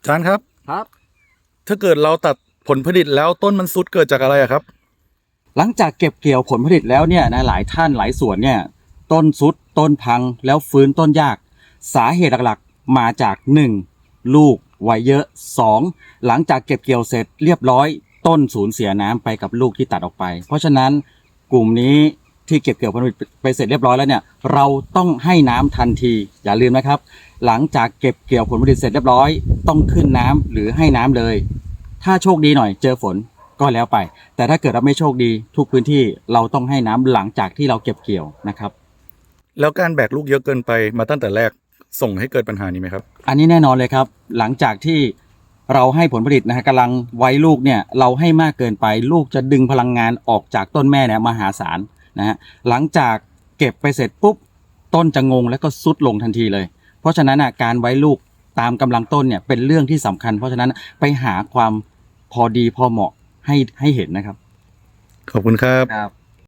อาจารย์ครับ ครับ ถ้าเกิดเราตัดผลผลิตแล้วต้นมันสุดเกิดจากอะไรอะครับ หลังจากเก็บเกี่ยวผลผลิตแล้วเนี่ยนะหลายท่านหลายส่วนเนี่ย ต้นสุดต้นพังแล้วฟื้นต้นยาก สาเหตุหลักๆมาจาก 1. ลูกไว้เยอะ 2. หลังจากเก็บเกี่ยวเสร็จเรียบร้อย ต้นสูญเสียน้ำไปกับลูกที่ตัดออกไป เพราะฉะนั้นกลุ่มนี้ที่เก็บเกี่ยวผลผลิตไปเสร็จเรียบร้อยแล้วเนี่ย เราต้องให้น้ำทันทีอย่าลืมนะครับ หลังจากเก็บเกี่ยวผลผลิตเสร็จเรียบร้อย ต้องขึ้นน้ำหรือให้น้ำเลย ถ้าโชคดีหน่อยเจอฝนก็แล้วไป แต่ถ้าเกิดเราไม่โชคดีทุกพื้นที่เราต้องให้น้ำหลังจากที่เราเก็บเกี่ยวนะครับ แล้วการแบกลูกเยอะเกินไปมาตั้งแต่แรกส่งให้เกิดปัญหานี้ไหมครับ อันนี้แน่นอนเลยครับ หลังจากที่เราให้ผลผลิตนะฮะกำลังไว้ลูกเนี่ยเราให้มากเกินไปลูกจะดึงพลังงานออกจากต้นแม่เนี่ยมหาศาลนะฮะหลังจากเก็บไปเสร็จปุ๊บต้นจะงงแล้วก็ซุดลงทันทีเลย เพราะฉะนั้นอะการไว้ลูก ตามกำลังต้นเนี่ยเป็นเรื่องที่สำคัญ เพราะฉะนั้นไปหาความพอดีพอเหมาะให้ให้เห็นนะครับ ขอบคุณครับครับ